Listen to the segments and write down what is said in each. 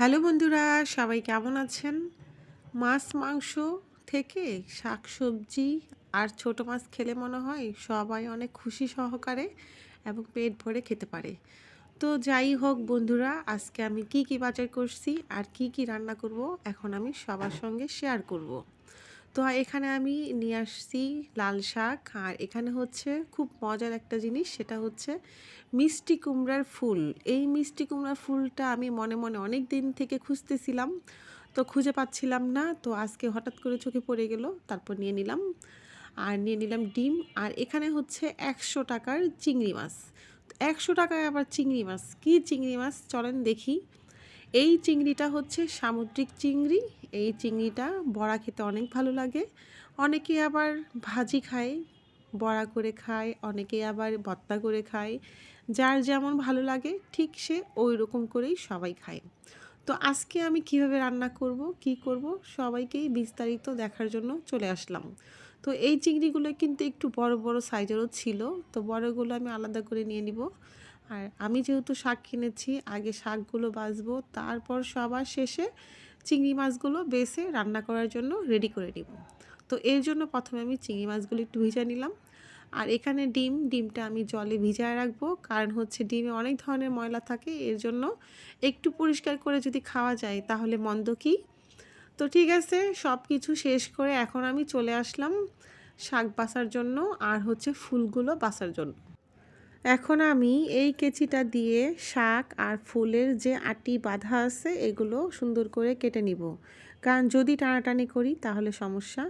Hello বন্ধুরা, সবাই কেমন আছেন মাছ, মাংস থেকে শাক, সবজি আর ছোট মাছ খেলে মনে হয় সবাই অনেক খুশি সহকারে এবং পেট ভরে খেতে পারে তো যাই হোক বন্ধুরা, আজকে আমি কি কি বাজার করছি আর কি কি রান্না করব এখন আমি সবার সঙ্গে শেয়ার করব। তো এখানে আমি নিয়ে আসছি লাল শাক, আর এখানে হচ্ছে খুব মজার একটা জিনিস, সেটা হচ্ছে মিষ্টি কুমড়ার ফুল। এই মিষ্টি কুমড়ার ফুলটা আমি মনে মনে অনেক দিন থেকে খুঁজতেছিলাম, তো খুঁজে পাচ্ছিলাম না, তো আজকে হঠাৎ করে চোখে পড়ে গেল, তারপর নিয়ে নিলাম। আর নিয়ে নিলাম ডিম, আর এখানে হচ্ছে একশো টাকার চিংড়ি মাছ। একশো টাকায় আবার চিংড়ি মাছ, কী চিংড়ি মাছ? চলেন দেখি। এই চিংড়িটা হচ্ছে সামুদ্রিক চিংড়ি। এই চিংড়িটা বড়া খেতে অনেক ভালো লাগে। অনেকে আবার ভাজি খায়, বড়া করে খায়, অনেকে আবার ভর্তা করে খায়। যার যেমন ভালো লাগে, ঠিক সে ওই রকম করেই সবাই খায়। তো আজকে আমি কীভাবে রান্না করব, কি করব, সবাইকেই বিস্তারিত দেখার জন্য চলে আসলাম। তো এই চিংড়িগুলো কিন্তু একটু বড় বড় সাইজেরও ছিল, তো বড়গুলো আমি আলাদা করে নিয়ে নিব। আর আমি যেহেতু শাক কিনেছি, আগে শাকগুলো বাছবো তারপর সবার শেষে চিংড়ি মাছগুলো বেছে রান্না করার জন্য রেডি করে নিব। তো এর জন্য প্রথমে আমি চিংড়ি মাছগুলো একটু ভিজা নিলাম। আর এখানে ডিম, ডিমটা আমি জলে ভিজায় রাখব, কারণ হচ্ছে ডিমে অনেক ধরনের ময়লা থাকে, এর জন্য একটু পরিষ্কার করে যদি খাওয়া যায় তাহলে মন্দ কি? তো ঠিক আছে সব কিছু শেষ করে এখন আমি চলে আসলাম শাক বাসার জন্য আর হচ্ছে ফুলগুলো বাসার জন্য। এখন আমি এই কেচিটা দিয়ে শাক আর ফুলের যে আটি বাঁধা আছে, এগুলো সুন্দর করে কেটে নিব। কারণ যদি টানাটানি করি তাহলে সমস্যা।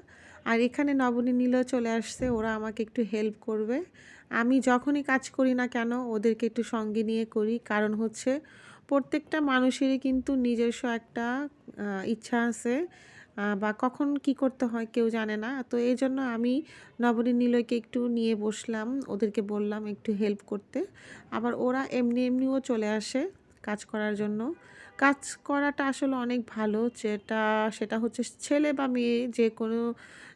আর এখানে নবনী নীল চলে আসছে, ওরা আমাকে একটু হেল্প করবে। আমি যখনই কাজ করি না কেন, ওদেরকে একটু সঙ্গে নিয়ে করি। কারণ হচ্ছে প্রত্যেকটা মানুষেরই কিন্তু নিজস্ব একটা ইচ্ছা আছে বা কখন কি করতে হয় কেউ জানে না। তো এই জন্য আমি নবনী নিলয়কে একটু নিয়ে বসলাম, ওদেরকে বললাম একটু হেল্প করতে। আবার ওরা এমনি এমনিও চলে আসে কাজ করার জন্য। কাজ করাটা আসলে অনেক ভালো, যেটা, সেটা হচ্ছে ছেলে বা মেয়ে যে কোনো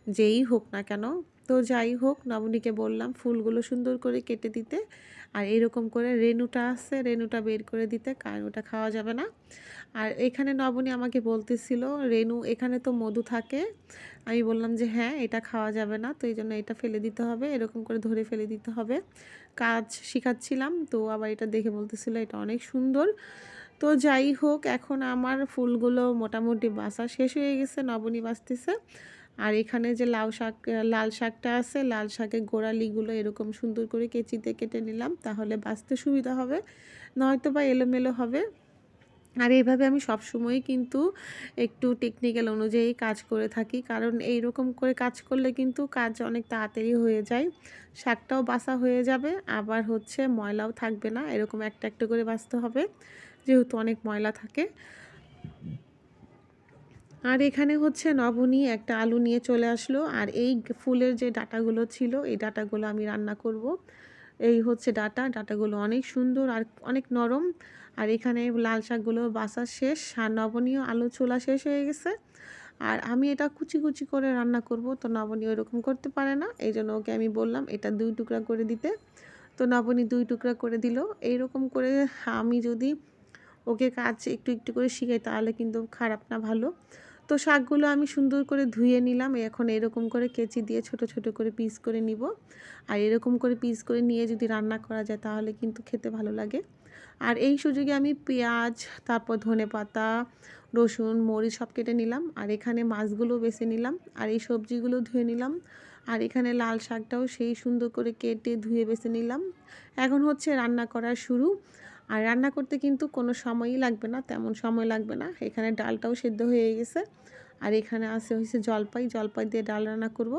যেই হোক না কেন তো যাই হোক, নবনীকে বললাম ফুলগুলো সুন্দর করে কেটে দিতে। আর এরকম করে রেনুটা আছে রেনুটা বের করে দিতে, কারণ ওটা খাওয়া যাবে না। আর এখানে নবনী আমাকে বলতেছিল রেনু এখানে তো মধু থাকে। আমি বললাম যে হ্যাঁ এটা খাওয়া যাবে না, তো এই জন্য এটা ফেলে দিতে হবে, এরকম করে ধরে ফেলে দিতে হবে। কাজ শিখাচ্ছিলাম, তো আবার এটা দেখে বলতেছিল, এটা অনেক সুন্দর। তো যাই হোক, এখন আমার ফুলগুলো মোটামুটি বাসা শেষ হয়ে গেছে, নবনী বাঁচতেছে আর এখানে যে লাউ শাক, লাল শাকটা আছে, লাল শাকের গোড়ালিগুলো এরকম সুন্দর করে কেচিতে কেটে নিলাম, তাহলে বাঁচতে সুবিধা হবে, নয়তো বা এলোমেলো হবে। আর এইভাবে আমি সবসময়ই কিন্তু একটু টেকনিক্যাল অনুযায়ী কাজ করে থাকি, কারণ এই রকম করে কাজ করলে কিন্তু কাজ অনেক তাড়াতাড়ি হয়ে যায়, শাকটাও বাসা হয়ে যাবে, আবার হচ্ছে ময়লাও থাকবে না, এরকম একটা একটা করে বাঁচতে হবে, যেহেতু অনেক ময়লা থাকে। আর এখানে হচ্ছে নবনী একটা আলু নিয়ে চলে আসলো। আর এই ফুলের যে ডাটাগুলো ছিল, এই ডাটাগুলো আমি রান্না করব। এই হচ্ছে ডাটা। ডাটাগুলো অনেক সুন্দর আর অনেক নরম। আর এখানে লাল শাকগুলো বাসা শেষ। আর নবনীয় আলু ছোলা শেষ হয়ে গেছে। আর আমি এটা কুচি কুচি করে রান্না করব। তো নবনী ওরকম করতে পারে না। এই জন্য ওকে আমি বললাম, এটা দুই টুকরা করে দিতে। তো নবনী দুই টুকরা করে দিল। এইরকম করে আমি যদি ওকে কাজ একটু একটু করে শিখাই, তাহলে কিন্তু খারাপ না ভালো। তো শাকগুলো আমি সুন্দর করে ধুয়ে নিলাম। এখন এরকম করে কেচি দিয়ে ছোট ছোট করে পিস করে নিব। আর এরকম করে পিস করে নিয়ে যদি রান্না করা যায় তাহলে কিন্তু খেতে ভালো লাগে। আর এই সুযোগে আমি পেঁয়াজ, তারপর ধনে পাতা, রসুন, মরিচ সব কেটে নিলাম। আর এখানে মাছগুলো বেছে নিলাম। আর এই সবজিগুলো ধুয়ে নিলাম। আর এখানে লাল শাকটাও সেই সুন্দর করে কেটে ধুয়ে বেছে নিলাম। এখন হচ্ছে রান্না করা শুরু। আর রান্না করতে কিন্তু কোনো সময়ই লাগবে না, তেমন সময় লাগবে না। এখানে ডালটাও সেদ্ধ হয়ে গেছে। আর এখানে আছে হয়েছে জলপাই। জলপাই দিয়ে ডাল রান্না করব।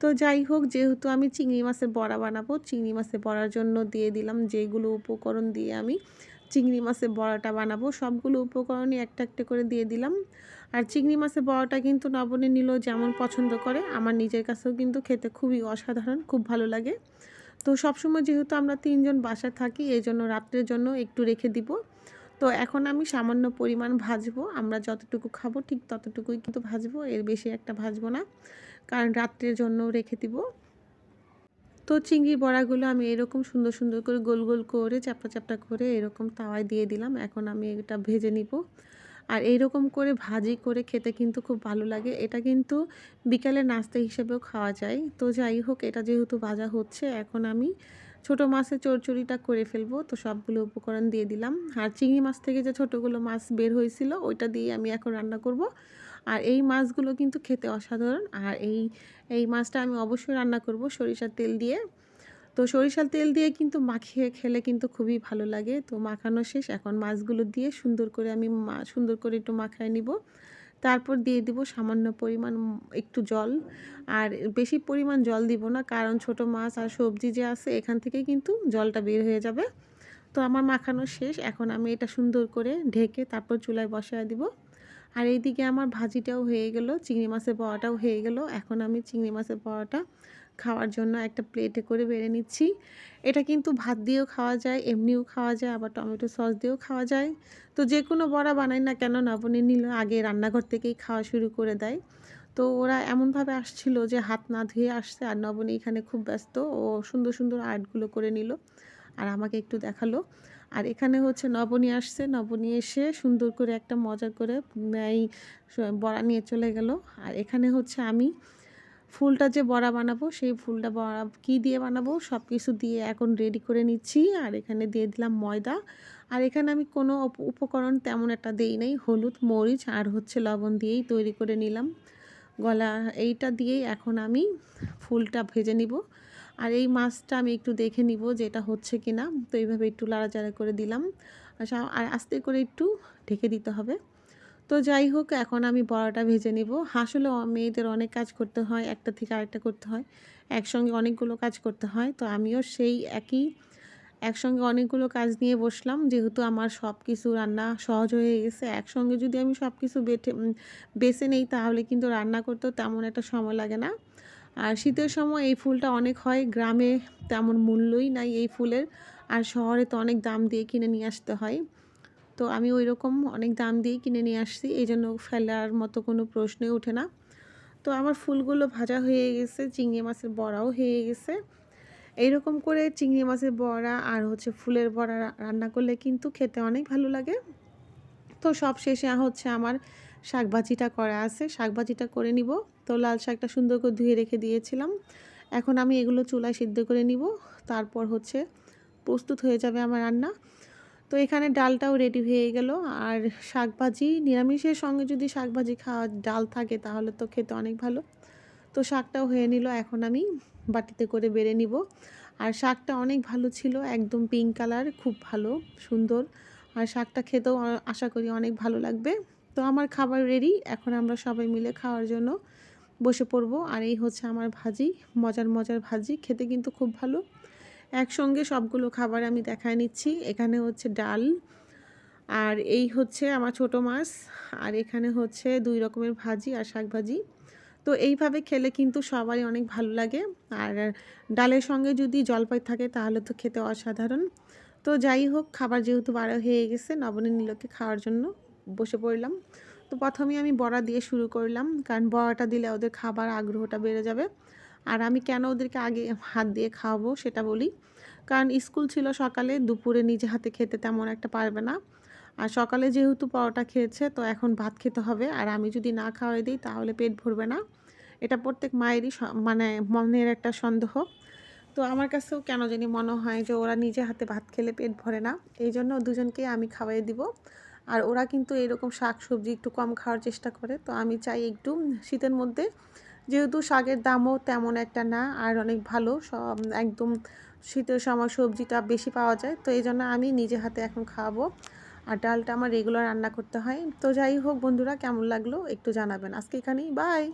তো যাই হোক, যেহেতু আমি চিংড়ি মাছের বড়া বানাবো, চিংড়ি মাছের বড়ার জন্য দিয়ে দিলাম যেগুলো উপকরণ দিয়ে আমি চিংড়ি মাছের বড়াটা বানাবো। সবগুলো উপকরণই একটা একটা করে দিয়ে দিলাম। আর চিংড়ি মাছের বড়াটা কিন্তু নবনে নিল যেমন পছন্দ করে, আমার নিজের কাছেও কিন্তু খেতে খুবই অসাধারণ, খুব ভালো লাগে। তো সবসময় যেহেতু আমরা তিনজন বাসায় থাকি এই জন্য রাত্রের জন্য একটু রেখে দিব। তো এখন আমি সামান্য পরিমাণ ভাজবো। আমরা যতটুকু খাব ঠিক ততটুকুই কিন্তু ভাজবো, এর বেশি একটা ভাজবো না। কারণ রাত্রের জন্য রেখে দিব। তো চিংড়ি বড়াগুলো আমি এরকম সুন্দর সুন্দর করে গোল গোল করে চাপটা চাপটা করে এরকম তাওয়ায় দিয়ে দিলাম। এখন আমি এটা ভেজে নিব। আর এইরকম করে ভাজি করে খেতে কিন্তু খুব ভালো লাগে। এটা কিন্তু বিকালে নাস্তা হিসেবেও খাওয়া যায়। তো যাই হোক, এটা যেহেতু ভাজা হচ্ছে, এখন আমি ছোট মাছের চড়চড়িটা করে ফেলব। তো সবগুলো উপকরণ দিয়ে দিলাম। আর চিংড়ি মাছ থেকে যে ছোটোগুলো মাছ বের হয়েছিল, ওইটা দিয়ে আমি এখন রান্না করব। আর এই মাছগুলো কিন্তু খেতে অসাধারণ। আর এই এই মাছটা আমি অবশ্যই রান্না করব সরিষার তেল দিয়ে। তো সরিষার তেল দিয়ে কিন্তু মাখিয়ে খেলে কিন্তু খুবই ভালো লাগে। তো মাখানো শেষ, এখন মাছগুলো দিয়ে সুন্দর করে আমি সুন্দর করে একটু মাখায় নিব। তারপর দিয়ে দিব সামান্য পরিমাণ একটু জল। আর বেশি পরিমাণ জল দিব না, কারণ ছোট মাছ আর সবজি যে আছে, এখান থেকে কিন্তু জলটা বের হয়ে যাবে। তো আমার মাখানো শেষ, এখন আমি এটা সুন্দর করে ঢেকে তারপর চুলায় বসায় দিব। আর এইদিকে আমার ভাজিটাও হয়ে গেল, চিংড়ি মাছের বড়াটাও হয়ে গেল। এখন আমি চিংড়ি মাছের বড়াটা খাওয়ার জন্য একটা প্লেটে করে বেড়ে নিচ্ছি। এটা কিন্তু ভাত দিয়েও খাওয়া যায়, এমনিও খাওয়া যায়, আবার টমেটো সস দিয়েও খাওয়া যায়। তো যে কোনো বড়া বানাই না কেন, নবনী নিল আগে রান্নাঘর থেকেই খাওয়া শুরু করে দেয়। তো ওরা এমনভাবে আসছিল যে হাত না ধুয়ে আসছে, আর নবনী এখানে খুব ব্যস্ত, ও সুন্দর সুন্দর আর্টগুলো করে নিল, আর আমাকে একটু দেখাল। আর এখানে হচ্ছে নবনী আসছে, নবনী এসে সুন্দর করে একটা মজা করে, এই, বড়া নিয়ে চলে গেল। আর এখানে হচ্ছে আমি ফুলটা যে বড়া বানাবো, সেই ফুলটা বড়া কী দিয়ে বানাবো সব কিছু দিয়ে এখন রেডি করে নিচ্ছি। আর এখানে দিয়ে দিলাম ময়দা। আর এখানে আমি কোনো উপকরণ তেমন একটা দিই নাই, হলুদ, মরিচ আর হচ্ছে লবণ দিয়েই তৈরি করে নিলাম। গলা, এইটা দিয়েই এখন আমি ফুলটা ভেজে নিব। আর এই মাছটা আমি একটু দেখে নিব যে এটা হচ্ছে কি না তো এইভাবে একটু লাড়াচাড়া করে দিলাম। আর আস্তে করে একটু ঢেকে দিতে হবে। তো যাই হোক, এখন আমি বড়াটা ভেজে নিব। আসলে মেয়েদের অনেক কাজ করতে হয়, একটা থেকে আরেকটা করতে হয়। একসঙ্গে অনেকগুলো কাজ করতে হয়। তো আমিও সেই একই, একসঙ্গে অনেকগুলো কাজ নিয়ে বসলাম। যেহেতু আমার সব কিছু রান্না সহজ হয়ে গেছে, একসঙ্গে যদি আমি সব কিছু বেটে বেছে নেই, তাহলে কিন্তু রান্না করতেও তেমন একটা সময় লাগে না। আর শীতের সময় এই ফুলটা অনেক হয়, গ্রামে তেমন মূল্যই নাই এই ফুলের। আর শহরে তো অনেক দাম দিয়ে কিনে নিয়ে আসতে হয়। তো আমি ওই রকম অনেক দাম দিয়েই কিনে নিয়ে আসছি, এই জন্য ফেলার মতো কোনো প্রশ্নই ওঠে না। তো আমার ফুলগুলো ভাজা হয়ে গেছে, চিংড়ি মাছের বড়াও হয়ে গেছে। এইরকম করে চিংড়ি মাছের বড়া আর হচ্ছে ফুলের বড়া রান্না করলে কিন্তু খেতে অনেক ভালো লাগে। তো সব শেষে হচ্ছে আমার শাকভাজিটা করা আছে, শাকভাজিটা করে নিব। তো লাল শাকটা সুন্দর করে ধুয়ে রেখে দিয়েছিলাম। এখন আমি এগুলো চুলায় সিদ্ধ করে নিব। তারপর হচ্ছে প্রস্তুত হয়ে যাবে আমার রান্না। তো এখানে ডালটাও রেডি হয়ে গেল। আর শাকভাজি, নিরামিষের সঙ্গে যদি শাকভাজি খাওয়া ডাল থাকে তাহলে তো খেতে অনেক ভালো। তো শাকটাও হয়ে নিল, এখন আমি বাটিতে করে বেড়ে নিব। আর শাকটা অনেক ভালো ছিল, একদম পিঙ্ক কালার খুব ভালো, সুন্দর। আর শাকটা খেতেও আশা করি অনেক ভালো লাগবে। তো আমার খাবার রেডি এখন আমরা সবাই মিলে খাওয়ার জন্য বসে পড়ব। আর এই হচ্ছে আমার ভাজি, মজার মজার ভাজি, খেতে কিন্তু খুব ভালো। একসঙ্গে সবগুলো খাবার আমি দেখায় নিচ্ছি। এখানে হচ্ছে ডাল আর এই হচ্ছে আমার ছোট মাছ আর এখানে হচ্ছে দুই রকমের ভাজি আর শাক ভাজি। তো এইভাবে খেলে কিন্তু সবারই অনেক ভালো লাগে। আর ডালের সঙ্গে যদি জলপাই থাকে তাহলে তো খেতে অসাধারণ। তো যাই হোক, খাবার যেহেতু বারো হয়ে গেছে নবনী নীলকে খাওয়ার জন্য বসে পড়লাম। তো প্রথমে আমি বড়া দিয়ে শুরু করলাম, কারণ বড়াটা দিলে ওদের খাবার আগ্রহটা বেড়ে যাবে। আর আমি কেন ওদেরকে আগে হাত দিয়ে খাওয়াবো সেটা বলি। কারণ স্কুল ছিল সকালে, দুপুরে নিজে হাতে খেতে তেমন একটা পারবে না। আর সকালে যেহেতু পরোটা খেয়েছে, তো এখন ভাত খেতে হবে। আর আমি যদি না খাওয়াই দিই, তাহলে পেট ভরবে না। এটা প্রত্যেক মায়েরই মানে মনের একটা সন্দেহ। তো আমার কাছেও কেন জানি মনে হয় যে ওরা নিজে হাতে ভাত খেলে পেট ভরে না। এই জন্য দুজনকে আমি খাওয়াই দিব। আর ওরা কিন্তু এরকম শাক সবজি একটু কম খাওয়ার চেষ্টা করে। তো আমি চাই একটু শীতের মধ্যে যেহেতু শাকের দামও তেমন একটা না, আর অনেক ভালো, সব একদম শীতের সময় সবজিটা বেশি পাওয়া যায়, তো এই জন্য আমি নিজে হাতে এখন খাওয়াবো। আর ডালটা আমার রেগুলার রান্না করতে হয়। তো যাই হোক বন্ধুরা, কেমন লাগল একটু জানাবেন। আজকে এখানেই বাই